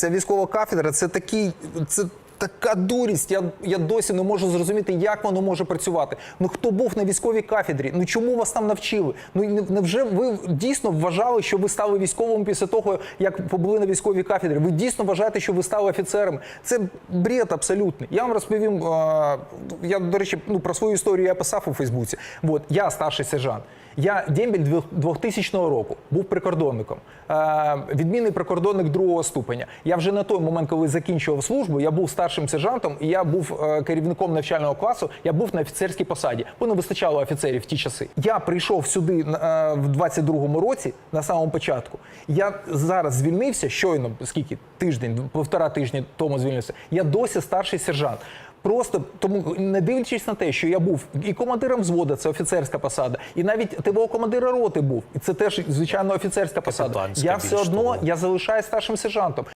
Ця військова кафедра це такий, це така дурість. Я, я досі не можу зрозуміти, як воно може працювати. Ну хто був на військовій кафедрі? Ну чому вас там навчили? Ну не- невже ви дійсно вважали, що ви стали військовим після того, як побули на військовій кафедрі? Ви дійсно вважаєте, що ви стали офіцером? Це бред абсолютний. Я вам розповім. я до речі, ну про свою історію я писав у Фейсбуці. От я старший сержант. Я дембіль 2000 року був прикордонником. Відмінний прикордонник другого ступеня. Я вже на той момент, коли закінчував службу, я був старшим сержантом і я був е, керівником навчального класу. Я був на офіцерській посаді, бо не вистачало офіцерів в ті часи. Я прийшов сюди е, в 22-му році, на самому початку. Я зараз звільнився щойно, скільки тиждень, півтора тижні тому звільнився. Я досі старший сержант. Просто тому, не дивлячись на те, що я був і командиром взводу, це офіцерська посада, і навіть ТВО командира роти був, і це теж звичайно офіцерська посада. Я все одно я залишаюсь старшим сержантом.